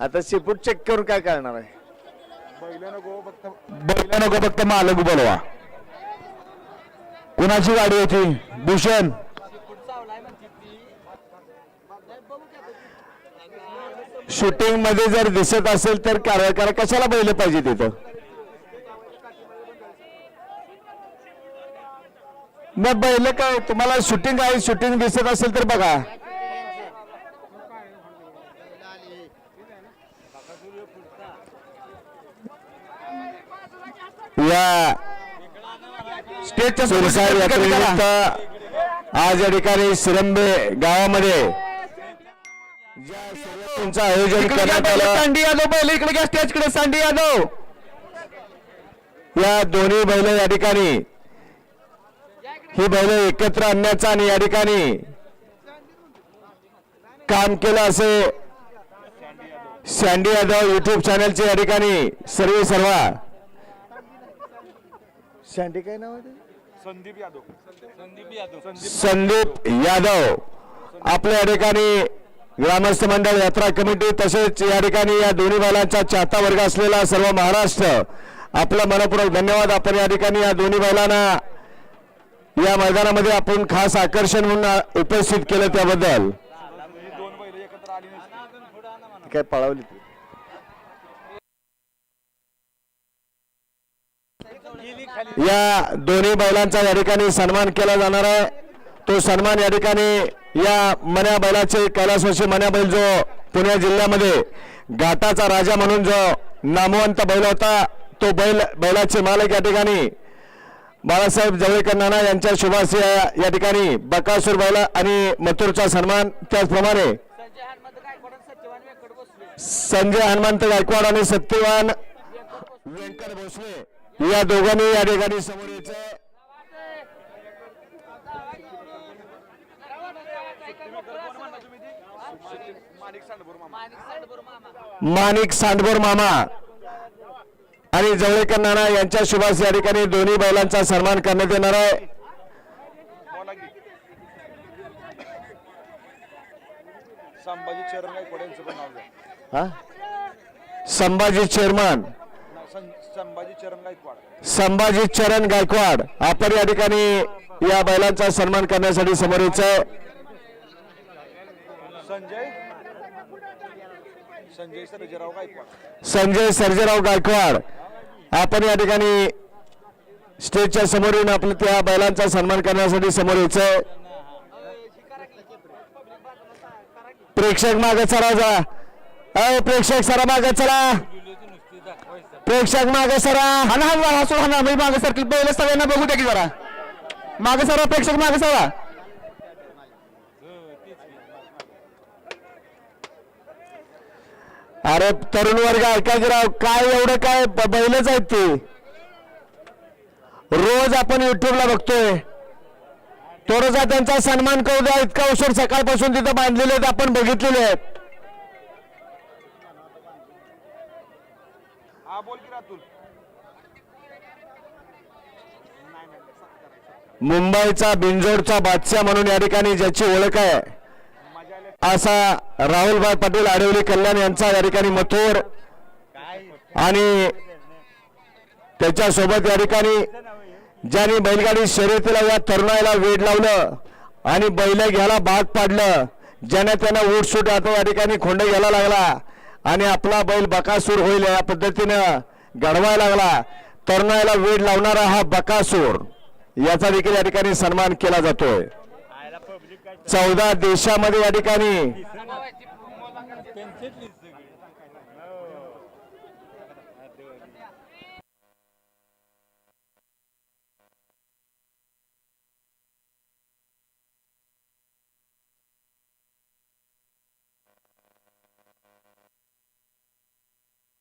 आता शेपूट चेक करून काय करणार आहे? बैला नको फक्त बैला नको फक्त मालक बोलवा. कुणाची गाडी होती? भूषण. शूटिंगमध्ये जर दिसत असेल तर कारवाई करा कशाला बैल पाहिजे तिथं? मग बैल काय? तुम्हाला शूटिंग आहे शूटिंग दिसत असेल तर बघा. या स्टेजच्या सुरसाई यात्रेनिमित्त आज या ठिकाणी सिरंबे गावामध्ये शर्यतींचं आयोजन करण्यात आलं. सांडी यादव बैल इकडे घ्या स्टेजकडे सांडी यादव. या दोन्ही बैल या ठिकाणी. ही बैल एकत्र आणण्याचा आणि या ठिकाणी काम केलं असे सँडी यादव. युट्यूब चॅनलचे या ठिकाणी सर्व सर्व. सँडी काय नाव आहे संदीप यादव. संदीप यादव. संदीप यादव. आपल्या या ठिकाणी ग्रामस्थ मंडळ यात्रा कमिटी तसेच या ठिकाणी या दोन्ही बैलांचा चाहता वर्ग असलेला सर्व महाराष्ट्र आपला मनपूर्वक धन्यवाद. आपण या ठिकाणी या दोन्ही बैलांना या मैदानामध्ये आपण खास आकर्षण म्हणून उपस्थित केलं त्याबद्दल. दोन बैल एकत्र आली काय पळवली या दोन्ही बैलांचा या ठिकाणी सन्मान केला जाणार आहे. तो सन्मान या ठिकाणी या मन्या बैलाचे कैलासवासी मन्या बैल जो पुणे जिल्ह्यामध्ये घाटाचा राजा म्हणून जो नामवंत बैल होता तो बैल बैलाचे मालक या ठिकाणी बाळासाहेब जवळकर नाना यांच्या शुभाशी या या ठिकाणी बकासूर बैला आणि मथुरचा सन्मान त्याचप्रमाणे संजय हनुमंत गायकवाड आणि सत्यवान व्यंकट भोसले. या दोघांनी या ठिकाणी समोर यायचं. माणिक सांडभोर मामा आणि जवळकर नाना यांच्या शुभास या ठिकाणी दोन्ही बैलांचा सन्मान करण्यात येणार आहे. संभाजी हा? संभाजी चेअरमन. संभाजी चरण गायकवाड. संभाजी चरण गायकवाड आपण या ठिकाणी या बैलांचा सन्मान करण्यासाठी समोर यायचं संजय? संजय सर्जेराव गायकवाड. संजय सर्जेराव गायकवाड आपण या ठिकाणी स्टेजच्या समोर येऊन आपलं त्या बैलांचा सन्मान करण्यासाठी समोर यायचं प्रेक्षक मागे चला जा. अय प्रेक्षक सरा मागे चला प्रेक्षक मागे सरा. हाना हा हसून हाना मी मागे सरकी बैल सगळ्यांना बघू द्या की जरा. मागे सरा प्रेक्षक मागे सरा. अरे तरुण वर्ग ऐका राव काय एवढं काय बैलच आहेत ते. रोज आपण युट्यूबला बघतोय. थोडासा त्यांचा सन्मान करू द्या इतका उशीर सकाळपासून तिथं बांधलेले आहेत आपण बघितलेले आहेत. हा बोल की मुंबईचा बिंजोडचा बादशाह म्हणून या ठिकाणी ज्याची ओळख आहे असा राहुलभाई पाटील आडवली कल्याण यांचा या ठिकाणी मथुर. आणि त्याच्यासोबत या ठिकाणी ज्यांनी बैलगाडी शर्यतीला या तरुणाला वेड लावलं आणि बैल घ्यायला भाग पाडलं ज्याने त्यांना उठसूट आता या ठिकाणी खोंड घ्यायला लागला. आणि आपला बैल बकासूर होईल या पद्धतीनं घडवायला लागला. तरुणाला वेड लावणारा हा बकासूर. याचा देखील या ठिकाणी सन्मान केला जातोय. चौदा देशामध्ये या ठिकाणी